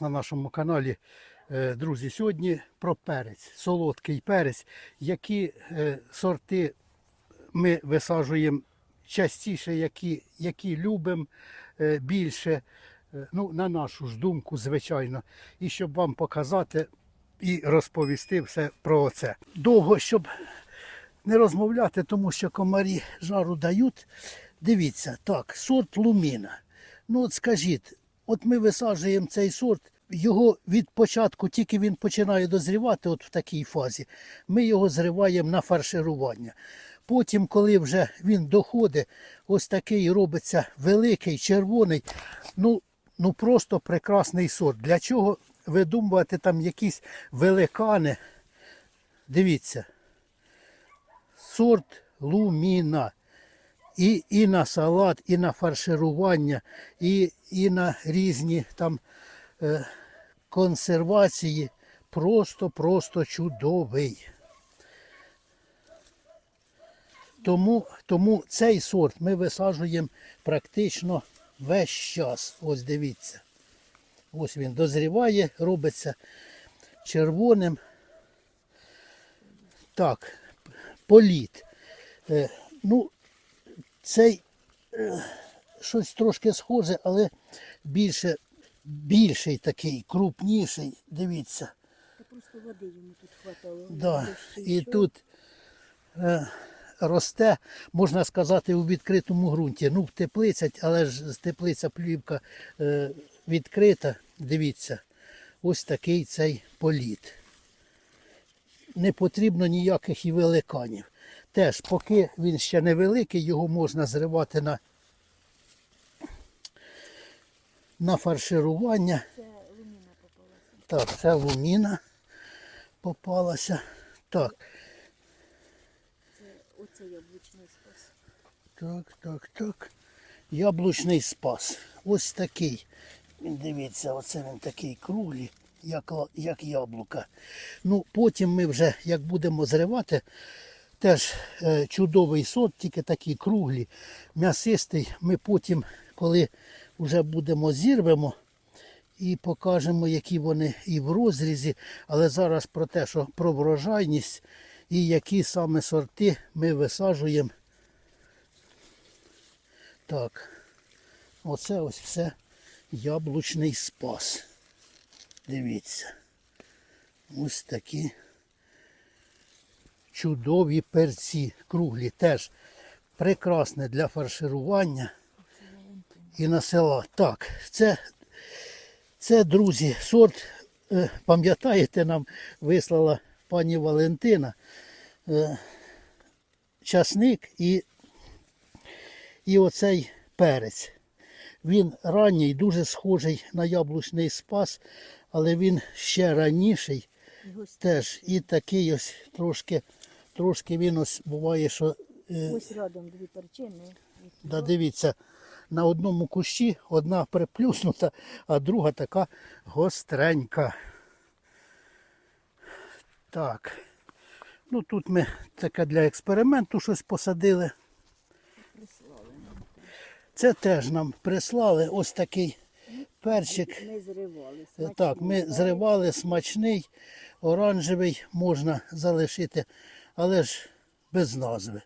на нашому каналі. Е, Друзі, сьогодні про перець, солодкий перець, які е, сорти ми висаджуємо частіше, які, які любимо е, більше, ну, на нашу ж думку, звичайно, і щоб вам показати і розповісти все про це. Довго, щоб не розмовляти, тому що комарі жару дають. Дивіться, так, сорт луміна. Ну от скажіть, от ми висаджуємо цей сорт, його від початку, тільки він починає дозрівати, от в такій фазі, ми його зриваємо на фарширування. Потім, коли вже він доходить, ось такий робиться великий, червоний, ну, ну просто прекрасний сорт. Для чого видумувати там якісь великани? Дивіться, сорт луміна. І, і на салат, і на фарширування, і, і на різні там консервації. Просто-просто чудовий. Тому, тому цей сорт ми висаджуємо практично весь час. Ось дивіться. Ось він дозріває, робиться червоним. Так, політ. Е, ну, цей е, щось трошки схоже, але більше, більший такий, крупніший. Дивіться. Та просто води йому тут хватало. Да. І тут е, росте, можна сказати, у відкритому ґрунті. Ну, в теплицях, але ж теплиця плівка е, відкрита. Дивіться, ось такий цей політ. Не потрібно ніяких і великанів. Теж, поки він ще невеликий, його можна зривати на, на фарширування. Це луміна попалася. Так, це луміна попалася. Так, Це оце яблучний спас. так, так, так. Яблучний спас. Ось такий. Він дивіться, оце він такий круглий, як, як яблука. Ну, потім ми вже, як будемо зривати, теж е, чудовий сорт, тільки такий круглі, м'ясистий. Ми потім, коли вже будемо зірвемо, і покажемо, які вони і в розрізі, але зараз про те, що про врожайність і які саме сорти ми висаджуємо. Так, оце ось все яблучний спас. Дивіться. Ось такі чудові перці круглі. Теж прекрасне для фарширування і на села. Так, це це, друзі, сорт, е, пам'ятаєте, нам вислала пані Валентина е, часник і, і оцей перець. Він ранній, дуже схожий на яблучний спас, але він ще раніший теж. І такий ось трошки, трошки він ось буває, що е, ось рядом дві перчини. Да, дивіться, на одному кущі одна приплюснута, а друга така гостренька. Так. Ну тут ми таке для експерименту щось посадили. Це теж нам прислали ось такий перчик. Ми зривали. Е, Так, ми смачний. зривали смачний, оранжевий можна залишити, але ж без назви.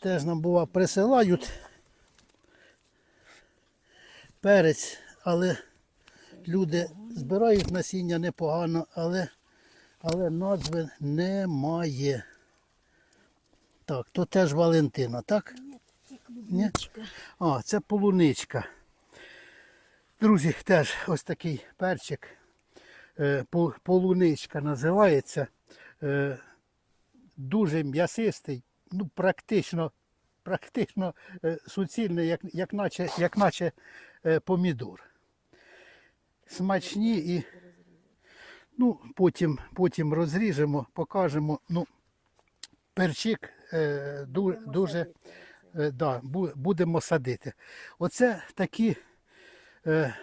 Теж нам бува присилають перець, але люди збирають насіння непогано, але, але назви немає. Так, то теж Валентина, так? Ні, це. А, це полуничка. Друзі, теж ось такий перчик. Е, Полуничка називається. Е, Дуже м'ясистий, ну практично, практично е, суцільний, як, як наче, як наче е, помідор. Смачні і ну, потім, потім розріжемо, покажемо. Ну, перчик е, ду- дуже. Е, да, бу- будемо садити. Оце такі. Е,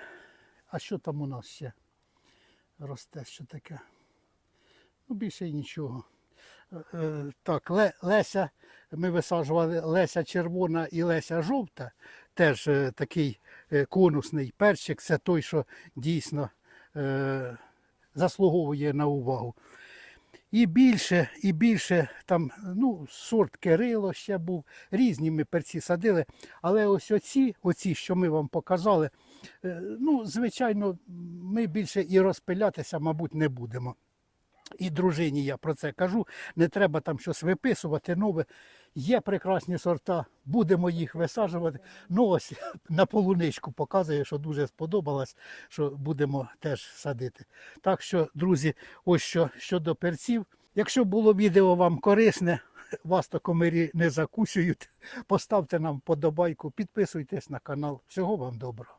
а що там у нас ще росте? Що таке? Ну, більше й нічого. Е, Так, Леся, ми висаджували Леся червона і Леся жовта, теж е, такий е, конусний перчик, це той, що дійсно заслуговує на увагу. І більше, і більше там, ну, сорт Кирило ще був, різні ми перці садили. Але ось оці, оці, що ми вам показали, ну, звичайно, ми більше і розпилятися, мабуть, не будемо. І дружині я про це кажу. Не треба там щось виписувати нове. Є прекрасні сорта, будемо їх висаджувати. Ну ось на полуничку показує, що дуже сподобалось, що будемо теж садити. Так що, друзі, ось що щодо перців. Якщо було відео вам корисне, вас то комарі не закусюють. Поставте нам подобайку, підписуйтесь на канал. Всього вам доброго.